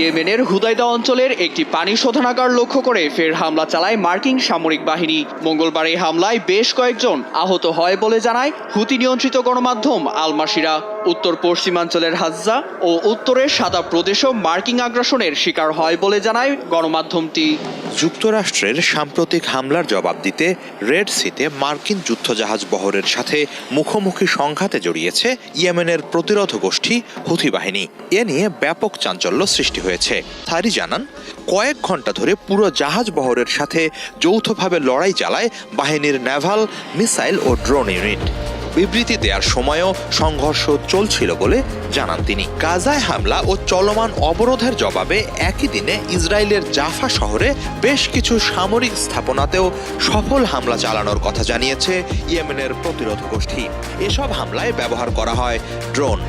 ইয়েমেনের হুদাইদা অঞ্চলের একটি পানি শোধনাগার লক্ষ্য করে ফের হামলা চালায় মার্কিন সামরিক বাহিনী। মঙ্গলবার এই হামলায় বেশ কয়েকজন আহত হয় বলে জানায় হুতি নিয়ন্ত্রিত গণমাধ্যম আলমাসিরা উত্তর পশ্চিমাঞ্চলের হাজ্জা ও উত্তরের সাদা প্রদেশও মার্কিন আগ্রাসনের শিকার হয় বলে জানায় গণমাধ্যমটি। যুক্তরাষ্ট্রের সাম্প্রতিক হামলার জবাব দিতে রেড সিতে মার্কিন যুদ্ধজাহাজ বহরের সাথে মুখোমুখি সংঘাতে জড়িয়েছে ইয়েমেনের প্রতিরোধ গোষ্ঠী হুথি বাহিনী। এ নিয়ে ব্যাপক চাঞ্চল্য সৃষ্টি হয়েছে। তারি জানান, কয়েক ঘণ্টা ধরে পুরো জাহাজ বহরের সাথে যৌথভাবে লড়াই চালায় বাহিনীর নেভাল, মিসাইল ও ড্রোন ইউনিট। বিবৃতি দেওয়ার সময়ও সংঘর্ষ চলছিল বলে জানান তিনি। গাজায় হামলা ও চলমান অবরোধের জবাবে একই দিনে ইসরায়েলের জাফা শহরে বেশ কিছু সামরিক স্থাপনাতেও সফল হামলা চালানোর কথা জানিয়েছে ইয়েমেনের প্রতিরোধ গোষ্ঠী। এসব হামলায় ব্যবহার করা হয় ড্রোন।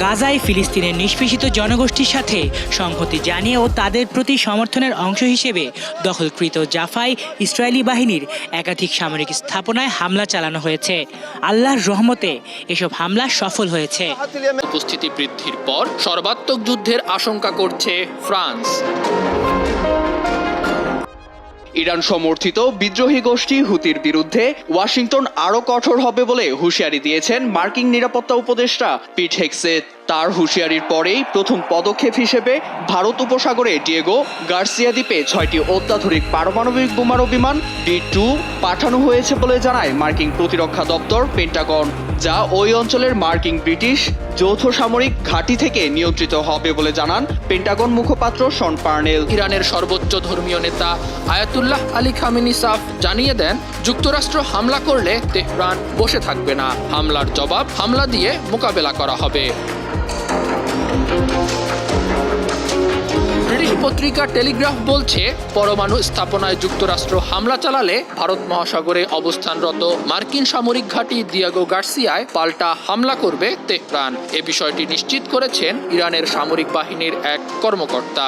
গাজায় ফিলিস্তিনের নিষ্পেষিত জনগোষ্ঠীর সাথে সংহতি জানিয়ে ও তাদের প্রতি সমর্থনের অংশ হিসেবে দখলকৃত জাফাই ইসরায়েলি বাহিনীর একাধিক সামরিক স্থাপনায় হামলা চালানো হয়েছে। আল্লাহর রহমতে এসব হামলা সফল হয়েছে। উপস্থিতি বৃদ্ধির পর সর্বাত্মক যুদ্ধের আশঙ্কা করছে ফ্রান্স। ইরান সমর্থিত বিদ্রোহী গোষ্ঠী হুতির বিরুদ্ধে ওয়াশিংটন আরও কঠোর হবে বলে হুঁশিয়ারি দিয়েছেন মার্কিন নিরাপত্তা উপদেষ্টা পিট হেক্সেট তার হুঁশিয়ারির পরেই প্রথম পদক্ষেপ হিসেবে ভারত উপসাগরে ডিয়েগো গার্সিয়া দ্বীপে ছয়টি অত্যাধুনিক পারমাণবিক বোমারু বিমান ডি টু পাঠানো হয়েছে বলে জানায় মার্কিন প্রতিরক্ষা দপ্তর পেন্টাগন, যা ওই অঞ্চলের মার্কিন ব্রিটিশ যৌথ সামরিক ঘাঁটি থেকে নিয়ন্ত্রিত হবে বলে জানান পেন্টাগন মুখপাত্র শন পার্নেল। ইরানের সর্বোচ্চ ধর্মীয় নেতা আয়াতুল্লাহ আলী খামিনি সাফ জানিয়ে দেন, যুক্তরাষ্ট্র হামলা করলে তেহরান বসে থাকবে না। হামলার জবাব হামলা দিয়ে মোকাবেলা করা হবে। ব্রিটিশ পত্রিকা টেলিগ্রাফ বলছে, পরমাণু স্থাপনায় যুক্তরাষ্ট্র হামলা চালালে ভারত মহাসাগরে অবস্থানরত মার্কিন সামরিক ঘাঁটি দিয়াগো গার্সিয়ায় পাল্টা হামলা করবে তেহরান। এ বিষয়টি নিশ্চিত করেছেন ইরানের সামরিক বাহিনীর এক কর্মকর্তা।